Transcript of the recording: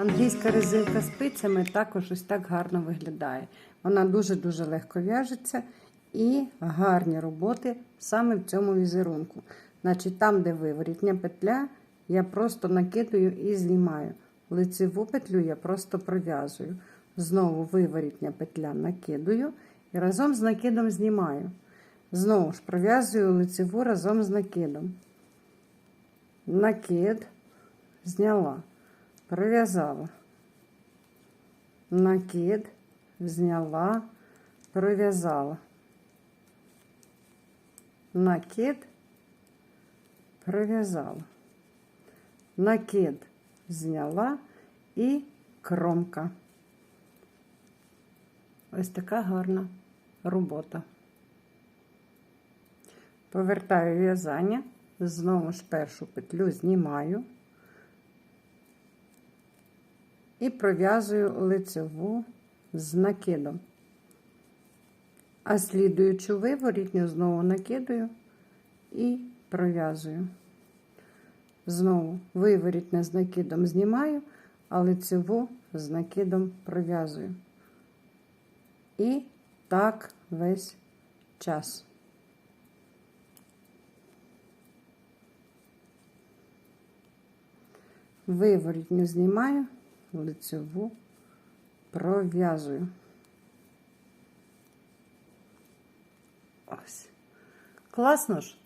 Англійська резинка спицями також ось так гарно виглядає. Вона дуже-дуже легко в'яжеться і гарні роботи саме в цьому візерунку. Значить, там, де виворітня петля, я просто накидаю і знімаю. Лицеву петлю я просто пров'язую. Знову виворітня петля накидаю і разом з накидом знімаю. Знову ж пров'язую лицеву разом з накидом. Накид зняла, пров'язала. Накид зняла, пров'язала. Накид пров'язала. Накид зняла і кромка. Ось така гарна робота. Повертаю в'язання, знову ж першу петлю знімаю і пров'язую лицеву з накидом. А слідуючу виворітню знову накидаю і пров'язую. Знову виворітне з накидом знімаю, а лицеву з накидом пров'язую. І так весь час. Виворітню знімаю, лицеву пров'язую. Ось. Класно ж?